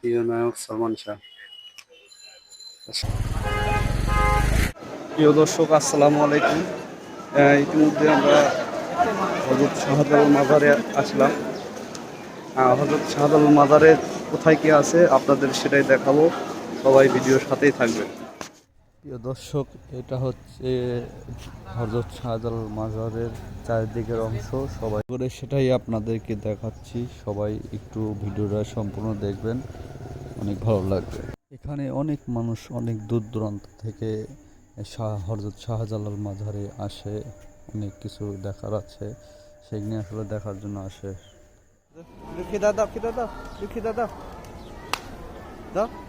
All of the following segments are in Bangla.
প্রিয় সালমান শাহ প্রিয় দর্শক, আসসালামু আলাইকুম। ইতিমধ্যে আমরা হজরত শাহজালাল মাজারে আসলাম। হজরত শাহজালাল মাজারে কোথায় কি আছে আপনাদের সেটাই দেখাবো। সবাই ভিডিওর সাথেই থাকবে প্রিয় দর্শক, এটা হচ্ছে হজরত শাহজালাল মাজারের চারিদিকের অংশ। সবাই করে সেটাই আপনাদেরকে দেখাচ্ছি। সবাই একটু ভিডিওটা সম্পূর্ণ দেখবেন। অনেক ভালো লাগবে। এখানে অনেক মানুষ অনেক দূর দূরান্ত থেকে শাহ হজরত শাহজালাল মাজারে আসে। অনেক কিছু দেখার আছে। সেগুলি আসলে দেখার জন্য আসে। ফিদা দাও ফিদা দাও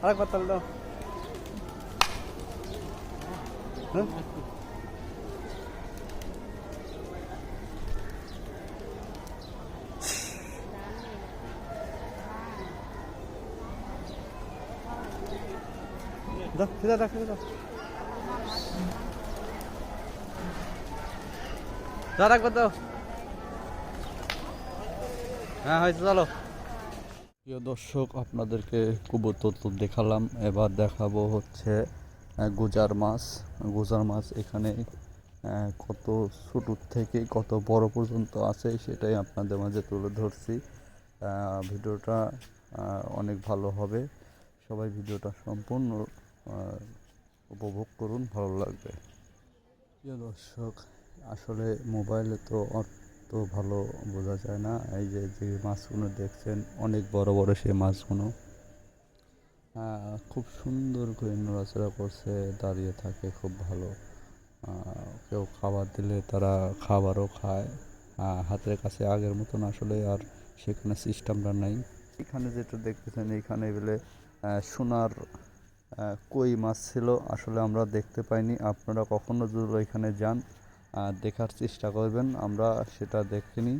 আরেকবার দাও। দাও, ফিদা দাও দাও। আরেকবার দাও। হ্যাঁ হয়েছে, চলো। প্রিয় দর্শক, আপনাদেরকে কবুতর দেখালাম, এবার দেখাবো হচ্ছে গুজার মাছ গুজার মাছ এখানে কত ছোটোর থেকে কত বড় পর্যন্ত আছে সেটাই আপনাদের মাঝে তুলে ধরছি। ভিডিওটা অনেক ভালো হবে। সবাই ভিডিওটা সম্পূর্ণ উপভোগ করুন, ভালো লাগবে। প্রিয় দর্শক, আসলে মোবাইলে তো অত ভালো বোঝা যায় না। এই যে যে মাছগুলো দেখছেন, অনেক বড় বড় সেই মাছগুলো। খুব সুন্দর করে নড়াচড়া করছে, দাঁড়িয়ে থাকে খুব ভালো। কেউ খাবার দিলে তারা খাবারও খায়। হাতের কাছে আগের মতন আসলে আর সেখানে সিস্টেমটা নাই। এখানে যেটা দেখতেছেন, এখানে বলে সোনার কই মাছ ছিল, আসলে আমরা দেখতে পাইনি। আপনারা কখনো যদি ওইখানে যান দেখার চেষ্টা করবেন। আমরা সেটা দেখিনি।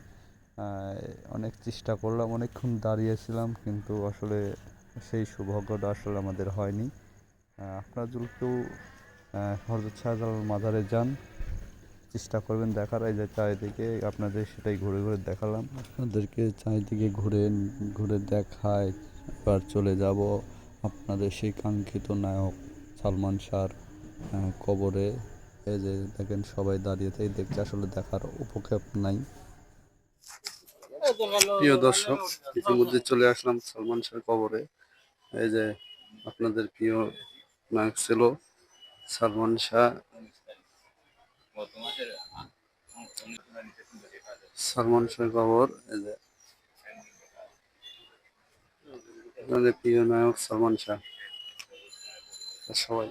অনেক চেষ্টা করলাম, অনেকক্ষণ দাঁড়িয়েছিলাম, কিন্তু আসলে সেই সৌভাগ্যটা আসলে আমাদের হয়নি। আপনারা যদি কেউ আহ, হজরত শাহজালাল মাজারে যান চেষ্টা করবেন দেখার। এই যে চারিদিকে আপনাদের সেটাই ঘুরে ঘুরে দেখালাম। আপনাদেরকে চারিদিকে ঘুরে ঘুরে দেখায় এবার চলে যাব আপনাদের সেই কাঙ্ক্ষিত নায়ক সালমান শাহর কবরে। এই যে দেখেন সবাই দাঁড়িয়ে তাই দেখতে আসলে দেখার উপক্ষেপ নাই। প্রিয় দর্শক ইতিমধ্যে চলে আসলাম সালমান শাহর কবরে। এই যে আপনাদের প্রিয় নায়ক ছিল সালমান শাহ। সালমান শাহ খবর এই যে আপনাদের প্রিয় নায়ক সালমান শাহ। সবাই।